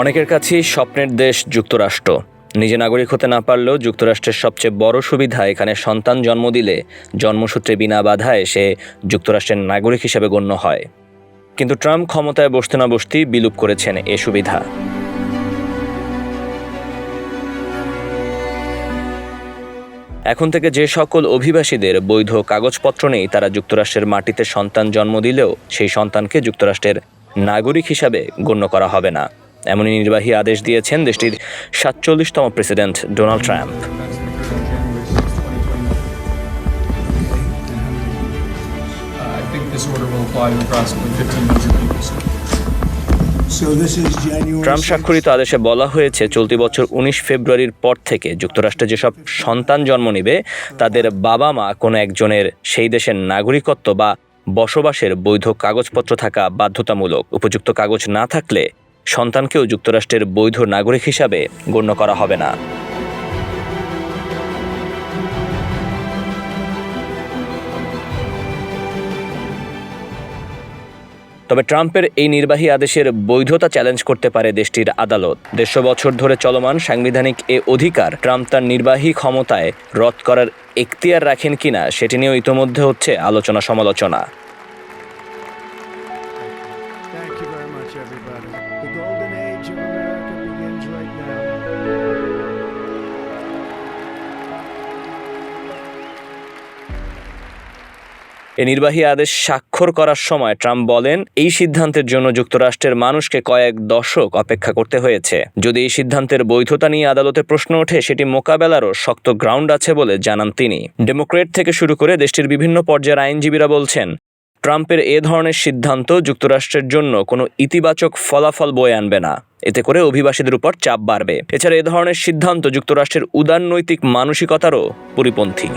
অনেকের কাছেই স্বপ্নের দেশ যুক্তরাষ্ট্র। নিজে নাগরিক হতে না পারলেও যুক্তরাষ্ট্রের সবচেয়ে বড় সুবিধা এখানে সন্তান জন্ম দিলে জন্মসূত্রে বিনা বাধায় সে যুক্তরাষ্ট্রের নাগরিক হিসেবে গণ্য হয়। কিন্তু ট্রাম্প ক্ষমতায় বসতে না বসতেই বিলুপ করেছেন এ সুবিধা। এখন থেকে যে সকল অভিবাসীদের বৈধ কাগজপত্র নেই, তারা যুক্তরাষ্ট্রের মাটিতে সন্তান জন্ম দিলেও সেই সন্তানকে যুক্তরাষ্ট্রের নাগরিক হিসাবে গণ্য করা হবে না। এমনই নির্বাহী আদেশ দিয়েছেন দেশটির সাতচল্লিশতম president Donald Trump I think this order will apply to approximately 1,500 people soon. So this is January. Trump স্বাক্ষরিত আদেশে বলা হয়েছে চলতি বছর উনিশ ফেব্রুয়ারির পর থেকে যুক্তরাষ্ট্রে যেসব সন্তান জন্ম নেবে তাদের বাবা মা কোনো একজনের সেই দেশের নাগরিকত্ব বা বসবাসের বৈধ কাগজপত্র থাকা বাধ্যতামূলক উপযুক্ত কাগজ না থাকলে সন্তানকেও যুক্তরাষ্ট্রের বৈধ নাগরিক হিসাবে গণ্য করা হবে না। তবে ট্রাম্পের এই নির্বাহী আদেশের বৈধতা চ্যালেঞ্জ করতে পারে দেশটির আদালত। দেড়শো বছর ধরে চলমান সাংবিধানিক এ অধিকার ট্রাম্প তার নির্বাহী ক্ষমতায় রদ করার এখতিয়ার রাখেন কিনা সেটি নিয়েও ইতোমধ্যে হচ্ছে আলোচনা সমালোচনা everybody. The golden age of America begins right now. এ নির্বাহী আদেশ স্বাক্ষর করার সময় ট্রাম্প বলেন, এই সিদ্ধান্তের জন্য যুক্তরাষ্ট্রের মানুষকে কয়েক দশক অপেক্ষা করতে হয়েছে যদি এই সিদ্ধান্তের বৈধতা নিয়ে আদালতে প্রশ্ন ওঠে, সেটি মোকাবেলারও শক্ত গ্রাউন্ড আছে বলে জানান তিনি ডেমোক্রেট থেকে শুরু করে দেশটির বিভিন্ন পর্যায়ের আইনজীবীরা বলছেন ট্রাম্পের এ ধরনের সিদ্ধান্ত যুক্তরাষ্ট্রের জন্য কোনো ইতিবাচক ফলাফল বয়ে আনবে না। এতে করে অভিবাসীদের উপর চাপ বাড়বে। এছাড়া এ ধরনের সিদ্ধান্ত যুক্তরাষ্ট্রের উদারনৈতিক মানসিকতারও পরিপন্থী।